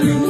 Hallelujah.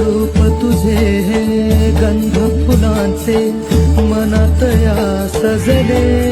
रूप तुझे गंध फुलांचे मनात या सजले.